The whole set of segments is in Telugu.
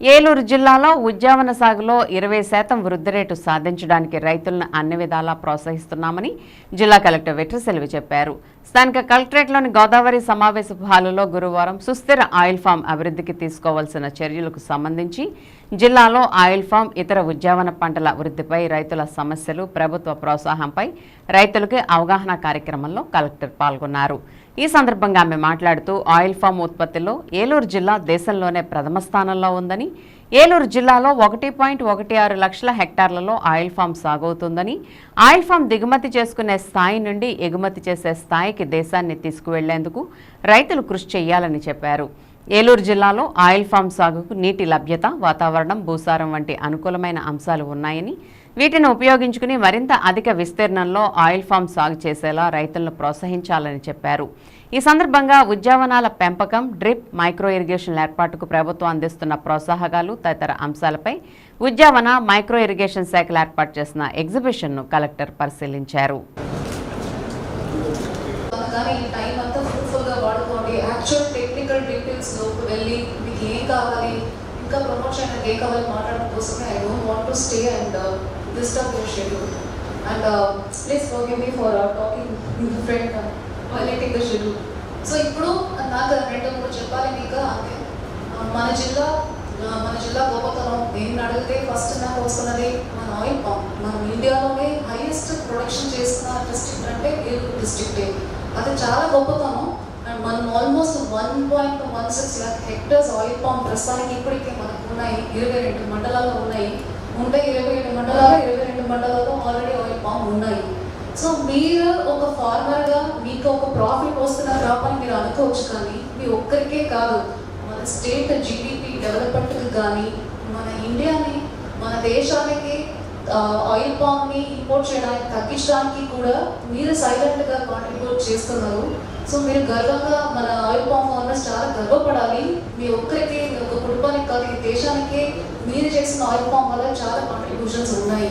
ఏలూరు జిల్లాలో ఉద్యావన సాగులో ఇరవై శాతం వృద్ధి రేటు సాధించడానికి రైతులను అన్ని విధాలా ప్రోత్సహిస్తున్నామని జిల్లా కలెక్టర్ వెట్రిసెల్వి చెప్పారు. స్థానిక కలెక్టరేట్లోని గోదావరి సమావేశ హాలులో గురువారం సుస్థిర ఆయిల్ ఫామ్ అభివృద్ధికి తీసుకోవాల్సిన చర్యలకు సంబంధించి జిల్లాలో ఆయిల్ ఫామ్ ఇతర ఉద్యావన పంటల వృద్ధిపై రైతుల సమస్యలు ప్రభుత్వ ప్రోత్సాహంపై రైతులకి అవగాహన కార్యక్రమంలో కలెక్టర్ పాల్గొన్నారు. ఈ సందర్భంగా ఆమె మాట్లాడుతూ ఆయిల్ ఫామ్ ఉత్పత్తిలో ఏలూరు జిల్లా దేశంలోనే ప్రథమ స్థానంలో ఉందని ఏలూరు జిల్లాలో ఒకటి పాయింట్ ఒకటి ఆరు లక్షల హెక్టార్లలో ఆయిల్ ఫామ్ సాగవుతుందని ఆయిల్ ఫామ్ దిగుమతి చేసుకునే స్థాయి నుండి ఎగుమతి చేసే స్థాయికి దేశాన్ని తీసుకువెళ్ళేందుకు రైతులు కృషి చేయాలని చెప్పారు. ఏలూరు జిల్లాలో ఆయిల్ ఫామ్ సాగుకు నీటి లభ్యత వాతావరణం భూసారం వంటి అనుకూలమైన అంశాలు ఉన్నాయని వీటిని ఉపయోగించుకుని మరింత అధిక విస్తీర్ణంలో ఆయిల్ ఫామ్ సాగు చేసేలా రైతులను ప్రోత్సహించాలని చెప్పారు. ఈ సందర్భంగా ఉద్యావనాల పెంపకం డ్రిప్ మైక్రో ఇరిగేషన్ ఏర్పాటుకు ప్రభుత్వం అందిస్తున్న ప్రోత్సాహకాలు తదితర అంశాలపై ఉద్యావన మైక్రో ఇరిగేషన్ శాఖలు ఏర్పాటు చేసిన ఎగ్జిబిషన్ను కలెక్టర్ పరిశీలించారు కానీ ఈ టైం అంతా ఫ్రూట్ఫుల్గా వాడుకోండి యాక్చువల్ టెక్నికల్ డీటెయిల్స్లోకి వెళ్ళి మీకు ఏం కావాలి ఇంకా ప్రమోషన్ అంటే ఏం కావాలి మాట్లాడడం కోసమే I don't want to stay and disturb your schedule and please forgive me for talking friend violating the schedule so ఇప్పుడు నాకు రెండు మూడు చెప్పాలి మీకు అంతే మన జిల్లా మన జిల్లా గొప్పతనం నేను అడిగితే ఫస్ట్ నాకు వస్తున్నది మన ఆయిల్ పంప్ మనం ఇండియాలోనే హైయెస్ట్ ప్రొడక్షన్ చేస్తున్న డిస్ట్రిక్ట్ అంటే ఏలూరు డిస్ట్రిక్టే అది చాలా గొప్పతనం. మనం almost one point one six lakh hectares oil palm ప్రస్తుతానికి ఇప్పటికే మనకు ఉన్నాయి. ఇరవై రెండు మండలాల్లో ఉన్నాయి. ఉంటే ఇరవై రెండు మండలాలు ఇరవై రెండు మండలాల్లో ఆల్రెడీ ఆయిల్ పామ్ ఉన్నాయి. సో మీరు ఒక ఫార్మర్గా మీకు ఒక ప్రాఫిట్ వస్తున్న క్రాప్ అని మీరు అనుకోవచ్చు కానీ మీ ఒక్కరికే కాదు. మన స్టేట్ జీడిపి డెవలప్మెంట్కి కానీ మన ఇండియాని మన దేశానికి ఆయిల్ పామ్ని ఇంపోర్ట్ చేయడానికి తగ్గించడానికి కూడా మీరు సైలెంట్గా కాంట్రిబ్యూట్ చేస్తున్నారు. సో మీరు గర్వంగా మన ఆయిల్ పామ్ ఫార్మర్స్ చాలా గర్వపడాలి. మీ ఒక్కరికి మీ ఒక కుటుంబానికి కాదు ఈ దేశానికి మీరు చేసిన ఆయిల్ పామ్ వల్ల చాలా కాంట్రిబ్యూషన్స్ ఉన్నాయి.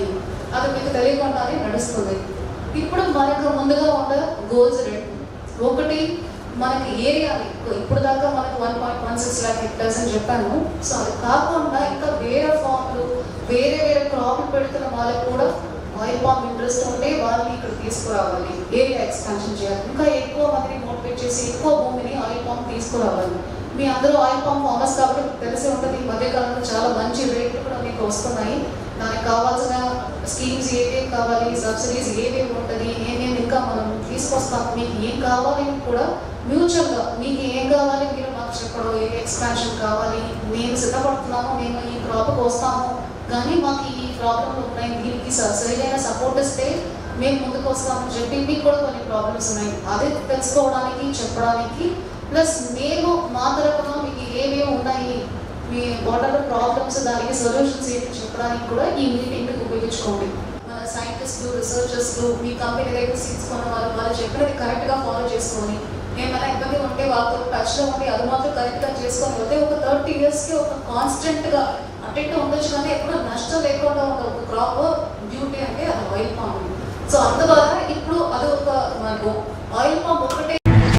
అది మీకు తెలియకుండానే నడుస్తుంది. ఇప్పుడు మనకు ముందుగా ఉన్న గోల్స్ రెండు. ఒకటి మనకి ఏరియా ఇప్పుడు దాకా మనకు one point one six lakh hectares అని చెప్పాను. సో అది కాకుండా ఇంకా వాళ్ళకి కూడా ఆయిల్ పామ్ ఇంట్రెస్ట్ ఉంటే వాళ్ళని ఇక్కడ తీసుకురావాలి. ఏరియా ఎక్స్పాన్షన్ చేయాలి. ఇంకా ఎక్కువ మందిని మోటివేట్ చేసి ఎక్కువ భూమిని ఆయిల్ పామ్ తీసుకురావాలి. మీ అందరూ ఆయిల్ పామ్ ఫార్మర్స్ కాబట్టి మీకు తెలిసి ఉంటుంది ఈ మధ్యకాలంలో చాలా మంచి రేట్లు కూడా మీకు వస్తున్నాయి. దానికి కావాల్సిన స్కీమ్స్ ఏమేమి కావాలి సబ్సిడీస్ ఏమేమి ఉంటుంది ఏమేమి ఇంకా మనం తీసుకొస్తాం మీకు ఏం కావాలి కూడా మ్యూచువల్గా మీకు ఏం కావాలి మీరు మాకు చెప్పడం ఏ ఎక్స్పాన్షన్ కావాలి మేము సిద్ధపడుతున్నాము మేము ఈ క్రాప్కి వస్తాము. కానీ మాకు ఈ ప్రాబ్లంలు ఉన్నాయి దీనికి స- సరైన సపోర్ట్ ఇస్తే మేము ముందుకు వస్తామని చెప్పి మీకు కూడా కొన్ని ప్రాబ్లమ్స్ ఉన్నాయి. అదే తెలుసుకోవడానికి చెప్పడానికి. ప్లస్ మేము మా తరపున మీకు ఏమేమి ఉన్నాయి మీ వాటర్ ప్రాబ్లమ్స్ దానికి సొల్యూషన్స్ ఏంటి చెప్పడానికి కూడా ఈ మీటింగ్ ఉపయోగించుకోండి. మన సైంటిస్టులు రీసెర్చర్స్లు మీ కంపెనీ దగ్గర తీసుకున్న వాళ్ళు వాళ్ళు చెప్పినది కరెక్ట్గా ఫాలో చేసుకొని ఏమైనా ఇబ్బంది ఉంటే వాళ్ళతో టచ్లో ఉండి అది మాత్రం కరెక్ట్గా చేసుకొని పోతే ఒక థర్టీ ఇయర్స్కి ఒక కాన్స్టెంట్గా అటు ఉండొచ్చు కానీ ఎప్పుడు నష్టం లేకుండా ఉన్న ఒక క్రాప్ డ్యూటీ అంటే అది ఆయిల్ పామ్ సో అందువల్ల ఇప్పుడు అది ఒక మనకు ఆయిల్ పామ్